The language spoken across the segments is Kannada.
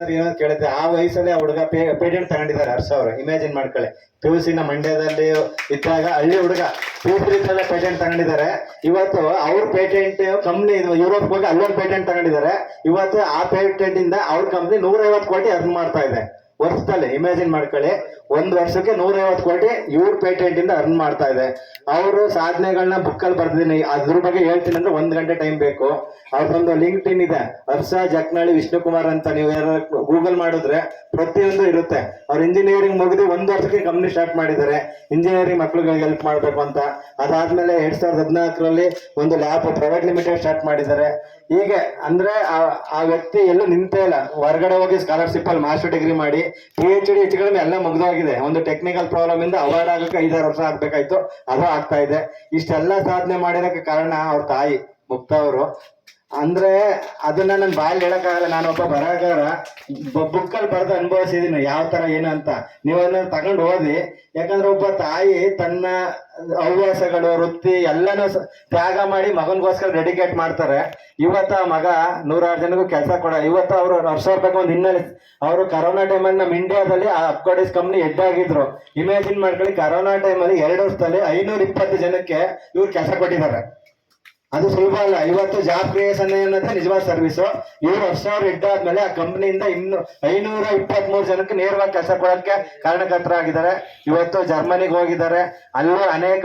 ಸರ್ ಏನೋ ಕೇಳಿದ್ದೆ ಆ ವಯಸ್ಸಲ್ಲಿ ಆ ಹುಡುಗ ಪೇಟೆಂಟ್ ತಗೊಂಡಿದ್ದಾರೆ ಹರ್ಷ ಅವರು. ಇಮ್ಯಾಜಿನ್ ಮಾಡ್ಕೊಳ್ಳಿ. ಪಿ ಯು ಸಿನ ಮಂಡ್ಯದಲ್ಲಿ ಇದ್ದಾಗ ಹಳ್ಳಿ ಹುಡುಗ ಪಿ ಯು ಪೇಟೆಂಟ್ ತಗೊಂಡಿದ್ದಾರೆ. ಇವತ್ತು ಅವ್ರ ಪೇಟೆಂಟ್ ಕಂಪ್ನಿ ಯುರೋಪ್ ಹೋಗಿ ಅಲ್ಲೊಂದು ಪೇಟೆಂಟ್ ತಗೊಂಡಿದ್ದಾರೆ. ಇವತ್ತು ಆ ಪೇಟೆಂಟ್ ಇಂದ ಅವ್ರ ಕಂಪ್ನಿ ನೂರೈವತ್ತು ಕೋಟಿ ಅರ್ನ್ ಮಾಡ್ತಾ ಇದೆ. ವರ್ಷದಲ್ಲಿ. ಇಮ್ಯಾಜಿನ್ ಮಾಡ್ಕೊಳ್ಳಿ. ಒಂದ್ ವರ್ಷಕ್ಕೆ ನೂರೈವತ್ತು ಕೋಟಿ ಇವ್ರ ಪೇಟೆಂಟ್ ಇಂದ ಅರ್ನ್ ಮಾಡ್ತಾ ಇದೆ. ಅವರು ಸಾಧನೆಗಳನ್ನ ಬುಕ್ಕಲ್ಲಿ ಬರ್ದಿದ್ದೀನಿ ಅದ್ರ ಬಗ್ಗೆ ಹೇಳ್ತೀನಿ ಅಂದ್ರೆ ಒಂದ್ ಗಂಟೆ ಟೈಮ್ ಬೇಕು. ಅವ್ರದೊಂದು ಲಿಂಕ್ ಇನ್ ಇದೆ. ಹರ್ಷ ಜಕ್ನಳ್ಳಿ ವಿಷ್ಣುಕುಮಾರ್ ಅಂತ ನೀವು ಯಾರು ಗೂಗಲ್ ಮಾಡಿದ್ರೆ ಪ್ರತಿಯೊಂದು ಇರುತ್ತೆ. ಅವ್ರ ಇಂಜಿನಿಯರಿಂಗ್ ಮುಗಿದು ಒಂದ್ ವರ್ಷಕ್ಕೆ ಕಂಪ್ನಿ ಸ್ಟಾರ್ಟ್ ಮಾಡಿದ್ದಾರೆ. ಇಂಜಿನಿಯರಿಂಗ್ ಮಕ್ಳುಗಳಿಗೆ ಹೆಲ್ಪ್ ಮಾಡ್ಬೇಕು ಅಂತ. ಅದಾದ್ಮೇಲೆ ಎರಡ್ ಸಾವಿರದ ಹದಿನಾಲ್ಕರಲ್ಲಿ ಒಂದು ಲ್ಯಾಬ್ ಪ್ರೈವೇಟ್ ಲಿಮಿಟೆಡ್ ಸ್ಟಾರ್ಟ್ ಮಾಡಿದ್ದಾರೆ. ಹೀಗೆ ಅಂದ್ರೆ ಆ- ವ್ಯಕ್ತಿ ಎಲ್ಲೂ ನಿಂತೇ ಇಲ್ಲ. ಹೊರಗಡೆ ಹೋಗಿ ಸ್ಕಾಲರ್ಶಿಪ್ ಅಲ್ಲಿ ಮಾಸ್ಟರ್ ಡಿಗ್ರಿ ಮಾಡಿ ಪಿ ಎಚ್ ಡಿ ಕಡಿಮೆ ಎಲ್ಲ ಮುಗ್ದೋಗಿದೆ ಒಂದು ಟೆಕ್ನಿಕಲ್ ಪ್ರಾಬ್ಲಮ್ ಇಂದ ಅವಾರ್ಡ್ ಆಗಕ್ಕೆ ಐದಾರು ವರ್ಷ ಆಗ್ಬೇಕಾಯ್ತು. ಅದು ಆಗ್ತಾ ಇದೆ. ಇಷ್ಟೆಲ್ಲ ಸಾಧನೆ ಮಾಡಿರೋಕೆ ಕಾರಣ ಅವ್ರ ತಾಯಿ ಮುಕ್ತ ಅವರು ಅಂದ್ರೆ ಅದನ್ನ ನಾನು ಬಾಯಲ್ಲಿ ಹೇಳಕ್ಕಾಗಲ್ಲ, ನಾನು ಒಬ್ಬ ಬರಹಗಾರ ಬುಕ್ಕಲ್ಲಿ ಬರೆದು ಅನುಭವಿಸಿದೀನಿ, ಯಾವ ತರ, ಏನು ಅಂತ. ನೀವು ಅದನ್ನ ತಗೊಂಡು ಓದಿ, ಯಾಕಂದ್ರೆ ಒಬ್ಬ ತಾಯಿ ತನ್ನ ಹವ್ಯಾಸಗಳು, ವೃತ್ತಿ ಎಲ್ಲಾನು ತ್ಯಾಗ ಮಾಡಿ ಮಗನಿಗೋಸ್ಕರ ಡೆಡಿಕೇಟ್ ಮಾಡ್ತಾರೆ. ಇವತ್ತ ಮಗ ನೂರಾರು ಜನಕ್ಕೂ ಕೆಲಸ ಕೊಡ, ಇವತ್ತು ಅವರು ರೂಪಾಯಿ ಒಂದು ಹಿನ್ನೆಲೆ, ಅವರು ಕರೋನಾ ಟೈಮಲ್ಲಿ ನಮ್ಮ ಇಂಡಿಯಾದಲ್ಲಿ ಆ ಅಪ್ಕೋಡಿಸ್ ಕಂಪ್ನಿ ಹೆಡ್ ಆಗಿದ್ರು. ಇಮ್ಯಾಜಿನ್ ಮಾಡ್ಕೊಳ್ಳಿ ಕರೋನಾ ಟೈಮಲ್ಲಿ ಎರಡು ವರ್ಷದಲ್ಲಿ ಐನೂರ ಇಪ್ಪತ್ತು ಜನಕ್ಕೆ ಇವ್ರು ಕೆಲಸ ಕೊಟ್ಟಿದ್ದಾರೆ. ಅದು ಸುಲಭ ಅಲ್ಲ. ಇವತ್ತು ಜಾಬ್ ಕ್ರಿಯೇಷನ್ ಅನ್ನೋದೇ ನಿಜವಾದ ಸರ್ವಿಸ್ ಇವ್ರು ವರ್ಷ ಆದ್ಮೇಲೆ ಆ ಕಂಪ್ನಿಯಿಂದ ಇನ್ನು ಐನೂರ ಇಪ್ಪತ್ತ್ ಮೂರು ಜನಕ್ಕೆ ನೇರವಾಗಿ ಕೆಲಸ ಕೊಡೋಕ್ಕೆ ಕಾರಣಕರ್ತರಾಗಿದ್ದಾರೆ. ಇವತ್ತು ಜರ್ಮನಿಗೆ ಹೋಗಿದ್ದಾರೆ. ಅಲ್ಲೂ ಅನೇಕ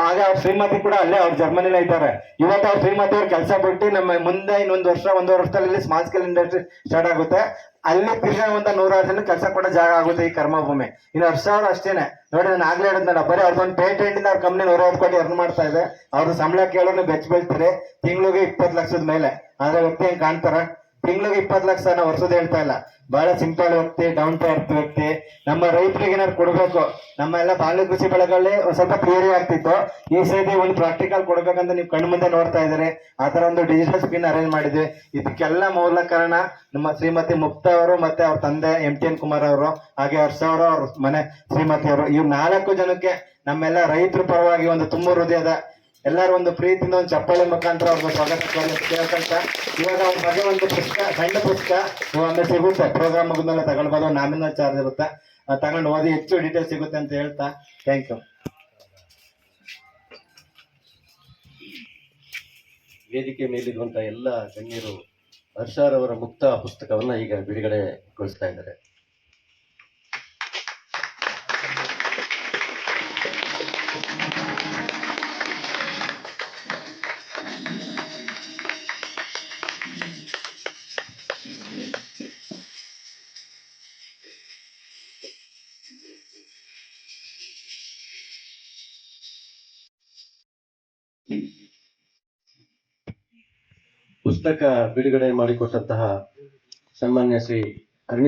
ಆಗ ಅವ್ರ ಶ್ರೀಮತಿ ಕೂಡ ಅಲ್ಲೇ ಅವ್ರು ಜರ್ಮನಿಲೇ ಇದ್ದಾರೆ. ಇವತ್ತು ಅವ್ರ ಶ್ರೀಮತಿ ಅವ್ರ ಕೆಲಸ ಬಿಟ್ಟು ನಮ್ಮ ಮುಂದೆ ಇನ್ನೊಂದು ವರ್ಷ, ಒಂದೂವರೆ ವರ್ಷದಲ್ಲಿ ಸ್ಮಾಲ್ ಸ್ಕೇಲ್ ಇಂಡಸ್ಟ್ರಿ ಸ್ಟಾರ್ಟ್ ಆಗುತ್ತೆ. ಅಲ್ಲಿ ತಿರ್ಗಾ ಒಂದು ನೂರಾರು ಜನ ಕೆಲಸ ಕೊಡೋ ಜಾಗ ಆಗುತ್ತೆ ಈ ಕರ್ಮಭೂಮಿ. ಇನ್ನು ವರ್ಷ ಅವ್ರು ಅಷ್ಟೇನೆ. ನೋಡಿ, ನಾನು ಆಗ್ಲೇ ಹೇಳಿದ್ನಲ್ಲ ಬರೀ ಅವ್ರದ್ದೊಂದು ಪೇಟೆಂಟ್ ಇಂದ ಅವ್ರ ಕಂಪ್ನಿ ನೂರೈವತ್ತು ಕೋಟಿ ಅರ್ನ್ ಮಾಡ್ತಾ ಇದೆ. ಅವ್ರ ಸಂಬಳ ಕೇಳೋನು ಬೆಚ್ಚ ಬೀಳ್ತಾರೆ. ತಿಂಗಳಿಗೆ ಇಪ್ಪತ್ತು ಲಕ್ಷದ ಮೇಲೆ. ಆದ್ರೆ ವ್ಯಕ್ತಿ ಹೆಂಗ್ ಕಾಣ್ತಾರ? ತಿಂಗಳಿಗೆ ಇಪ್ಪತ್ತು ಲಕ್ಷ ನಾವು ವರ್ಷದ ಹೇಳ್ತಾ ಇಲ್ಲ. ಬಹಳ ಸಿಂಪಲ್ ವ್ಯಕ್ತಿ ಡೌನ್ ಟು ಅರ್ತ್ ವ್ಯಕ್ತಿ. ನಮ್ಮ ರೈತರಿಗೆ ಏನಾದ್ರು ಕೊಡಬೇಕು. ನಮ್ಮ ಎಲ್ಲ ಬಾಲ್ಯ ಕೃಷಿ ಬೆಳೆಗಳಲ್ಲಿ ಸ್ವಲ್ಪ ಥಿಯರಿ ಆಗ್ತಿತ್ತು. ಈ ಸೈತಿ ಒಂದು ಪ್ರಾಕ್ಟಿಕಲ್ ಕೊಡ್ಬೇಕಂತ ನೀವು ಕಣ್ಣು ಮುಂದೆ ನೋಡ್ತಾ ಇದ್ದಾರೆ. ಆ ತರ ಒಂದು ಡಿಜಿಟಲ್ ಸ್ಕ್ರೀನ್ ಅರೇಂಜ್ ಮಾಡಿದ್ವಿ. ಇದಕ್ಕೆಲ್ಲ ಮೂಲ ಕಾರಣ ನಮ್ಮ ಶ್ರೀಮತಿ ಮುಕ್ತ ಅವರು ಮತ್ತೆ ಅವ್ರ ತಂದೆ ಎಂ ಟಿ ಎನ್ ಕುಮಾರ್ ಅವರು, ಹಾಗೆ ಅವರು ಅವ್ರ ಮನೆ ಶ್ರೀಮತಿ ಅವರು. ಇವ್ ನಾಲ್ಕು ಜನಕ್ಕೆ ನಮ್ಮೆಲ್ಲ ರೈತರ ಪರವಾಗಿ ಒಂದು ತುಂಬ ಹೃದಯದ ಎಲ್ಲರೂ ಒಂದು ಪ್ರೀತಿಯಿಂದ ಒಂದು ಚಪ್ಪಾಳೆ ಮುಖಾಂತರ ಅವ್ರಿಗೆ ಸ್ವಾಗತ ಕೇಳ್ಕೊಂತ. ಇವಾಗ ಅವ್ರ ಬಗ್ಗೆ ಒಂದು ಪುಸ್ತಕ, ಸಣ್ಣ ಪುಸ್ತಕ ಒಂದು ಸಿಗುತ್ತೆ. ಪ್ರೋಗ್ರಾಮ್ ಮುಗಿದ್ಮೇಲೆ ತಗೊಳ್ಬೋದು. ನಾಮಿನ ಚಾರ್ಜ್ ಇರುತ್ತೆ. ತಗೊಂಡು ಓದಿ ಹೆಚ್ಚು ಡೀಟೇಲ್ ಸಿಗುತ್ತೆ ಅಂತ ಹೇಳ್ತಾ. ಥ್ಯಾಂಕ್ ಯು ವೇದಿಕೆ ಮೇಲಿರುವಂತಹ ಎಲ್ಲ ಗಣ್ಯರು ಹರ್ಷಾರವರ ಮುಕ್ತ ಪುಸ್ತಕವನ್ನ ಈಗ ಬಿಡುಗಡೆಗೊಳಿಸ್ತಾ ಇದ್ದಾರೆ. ಪುಸ್ತಕ ಬಿಡುಗಡೆ ಮಾಡಿಕೊಟ್ಟಂತಹ ಸನ್ಮಾನ್ಯ ಶ್ರೀ